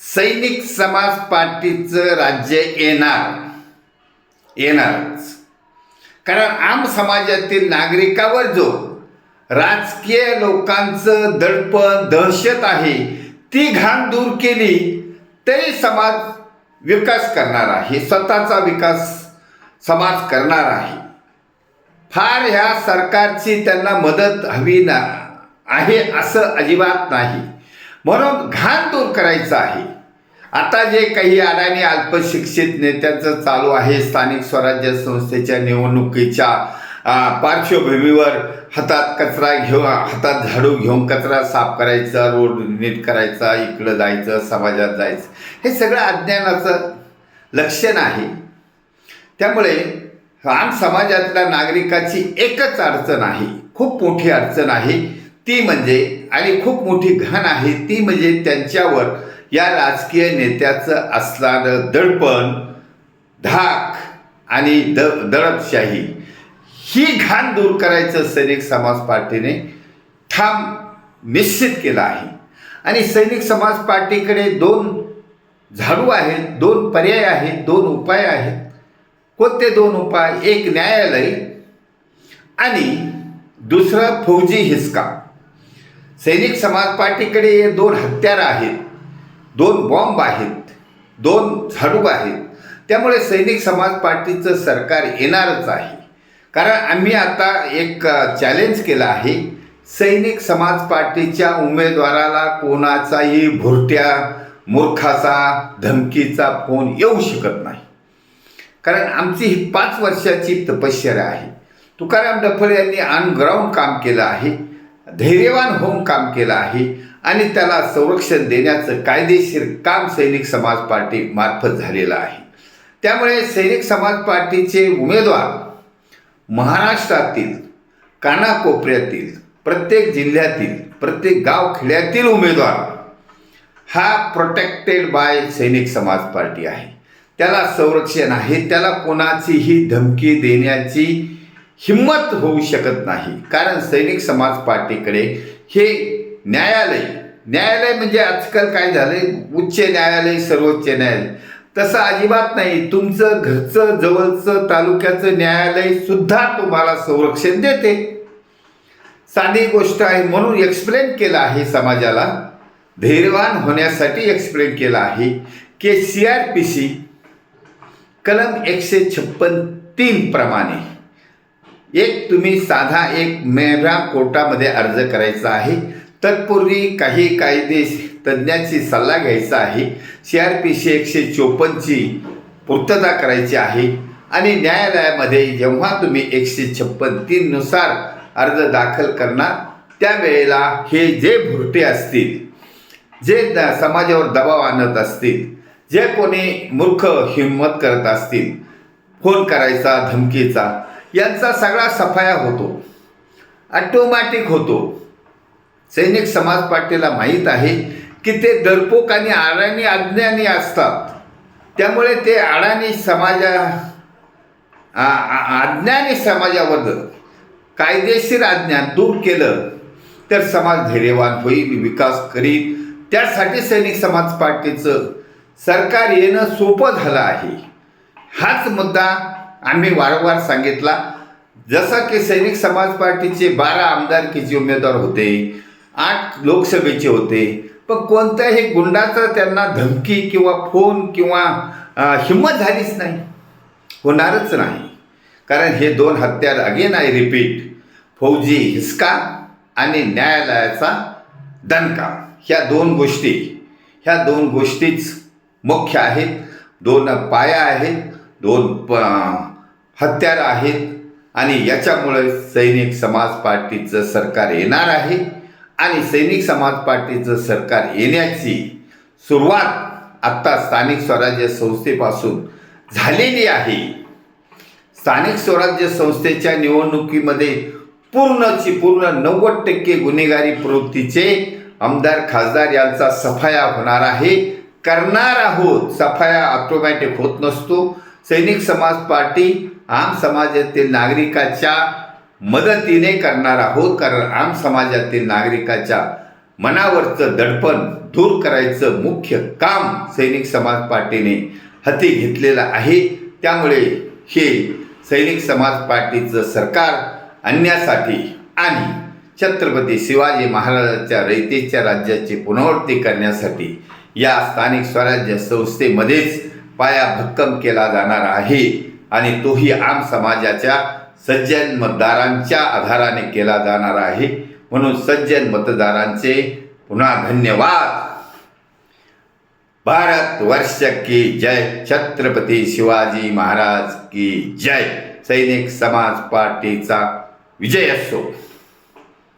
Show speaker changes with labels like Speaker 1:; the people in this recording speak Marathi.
Speaker 1: सैनिक समाज पार्टीचं राज्य येणार. येणारच. कारण आम समाजातील नागरिकावर जो राजकीय लोकांचं दडपण दहशत आहे ती घाण दूर केली तरी समाज विकास करणार आहे. स्वतःचा विकास समाज करणार आहे. फार ह्या सरकारची त्यांना मदत हवी ना आहे असं अजिबात नाही. म्हणून घाण दूर करायचं आहे. आता जे काही अडाणी अल्पशिक्षित नेत्यांचं चालू आहे स्थानिक स्वराज्य संस्थेच्या निवडणुकीच्या पार्श्वभूमीवर हातात कचरा घेऊन हातात झाडू घेऊन कचरा साफ करायचा रोड नीट करायचा इकडं जायचं समाजात जायचं हे सगळं अज्ञानाचं लक्षण आहे. त्यामुळे आम समाजातल्या नागरिकाची एकच अडचण आहे खूप मोठी अडचण आहे ती म्हणजे आणि खूप मोठी घाण आहे ती म्हणजे त्यांच्यावर या राजकीय नेत्याचं असणारं दडपण धाक आणि द दडपशाही. ही घाण दूर करायचं सैनिक समाज पार्टीने ठाम निश्चित केलं आहे. आणि सैनिक समाज पार्टीकडे दोन झाडू आहेत दोन पर्याय आहेत दोन उपाय आहेत. कोणते दोन उपाय? एक न्यायालय आणि दुसरं फौजी हिसका. सैनिक समाज पार्टीकडे हे दोन हत्यारं आहेत दोन बॉम्ब आहेत दोन झाडू आहेत. त्यामुळे सैनिक समाज पार्टीचं सरकार येणारच आहे. कारण आम्ही आता एक चॅलेंज केलं आहे. सैनिक समाज पार्टीच्या उमेदवाराला कोणाचाही भुरट्या मूर्खाचा धमकीचा फोन येऊ शकत नाही. कारण आमची ही पाच वर्षाची तपश्चर्या आहे. तुकाराम डफळे यांनी ऑन ग्राउंड काम केलं आहे. धैर्यवान होऊन काम केलं आहे आणि त्याला संरक्षण देण्याचं कायदेशीर काम सैनिक समाज पार्टी मार्फत झालेलं आहे. त्यामुळे सैनिक समाज पार्टीचे उमेदवार महाराष्ट्रातील कानाकोपऱ्यातील प्रत्येक जिल्ह्यातील प्रत्येक गाव खेड्यातील उमेदवार हा प्रोटेक्टेड बाय सैनिक समाज पार्टी आहे. त्याला संरक्षण आहे त्याला कोणाचीही धमकी देण्याची हिंमत होऊ शकत नाही. कारण सैनिक समाज पार्टीकडे हे न्यायालय न्यायालय म्हणजे आजकाल काय झालंय? उच्च न्यायालय सर्वोच्च न्यायालय. तसं अजिबात नाही. तुमचं घरचं जवळचं तालुक्याचं न्यायालय सुद्धा तुम्हाला संरक्षण देते. साधी गोष्ट आहे म्हणून एक्सप्लेन केलं आहे समाजाला. धैर्यवान होण्यासाठी एक्सप्लेन केलं आहे की सी आर पी सी कलम एकशे छप्पन तीन प्रमाणे एक तुम्ही साधा एक मेहरा कोर्टामध्ये अर्ज करायचा आहे. तत्पूर्वी काही कायदे तज्ज्ञांची सल्ला घ्यायचा आहे. सी आर पी सी एकशे चोपन्नची पूर्तता करायची आहे. आणि न्यायालयामध्ये जेव्हा तुम्ही एकशे छप्पन तीननुसार अर्ज दाखल करणार त्यावेळेला हे जे भुरटे असतील जे द समाजावर दबाव आणत असतील जे कोणी मूर्ख हिंमत करत असतील फोन करायचा धमकीचा यांचा सगळा सफाया होतो. ऑटोमॅटिक होतो. सैनिक समाज पार्टीला माहीत आहे की ते दरपोक आणि आडाणी अज्ञानी असतात. त्यामुळे ते अडाणी समाजा आ- अज्ञानी समाजावर कायदेशीर अज्ञान दूर केलं तर समाज धैर्यवान होईल विकास करील. त्यासाठी सैनिक समाज पार्टीचं सरकार येणं सोपं झालं आहे. हाच मुद्दा आम्ही वारंवार सांगितला जसं की सैनिक समाज पार्टीचे बारा आमदारकीचे उमेदवार होते आठ लोकसभेचे होते पण कोणत्याही गुंडाचा त्यांना धमकी किंवा फोन किंवा हिंमत झालीच नाही. होणारच नाही. कारण हे दोन हत्यार अगेन आय रिपीट फौजी हिसका आणि न्यायालयाचा दणका. ह्या दोन गोष्टी ह्या दोन गोष्टीच मुख्य आहेत दोन पाया आहेत दोन प हत्यार आहेत आणि याच्यामुळे सैनिक समाज पार्टीचं सरकार येणार आहे आणि सैनिक समाज पार्टीचं सरकार येण्याची सुरुवात आत्ता स्थानिक स्वराज्य संस्थेपासून झालेली आहे स्थानिक स्वराज्य संस्थेच्या निवडणुकीमध्ये पूर्णची पूर्ण नव्वद टक्के गुन्हेगारी प्रवृत्तीचे आमदार खासदार यांचा सफाया होणार आहे. करणार आहोत सफाया ऑटोमॅटिक होत नसतो. सैनिक समाज पार्टी आम समाजातील नागरिकाच्या मदतीने करणार आहोत. कारण आम समाजातील नागरिकाच्या मनावरचं दडपण दूर करायचं मुख्य काम सैनिक समाज पार्टीने हाती घेतलेलं आहे. त्यामुळे हे सैनिक समाज पार्टीचं सरकार आणण्यासाठी आणि छत्रपती शिवाजी महाराजांच्या रयतेच्या राज्याची पुनरावृत्ती करण्यासाठी या स्थानिक स्वराज्य संस्थेमध्येच पाया भक्कम केला जाणार आहे. आणि तोही आम समाजाच्या सज्जन मतदारांच्या आधाराने केला जाणार आहे. म्हणून सज्जन मतदारांचे पुन्हा धन्यवाद. भारत वर्ष की जय. छत्रपती शिवाजी महाराज की जय. सैनिक समाज पार्टीचा विजय असो.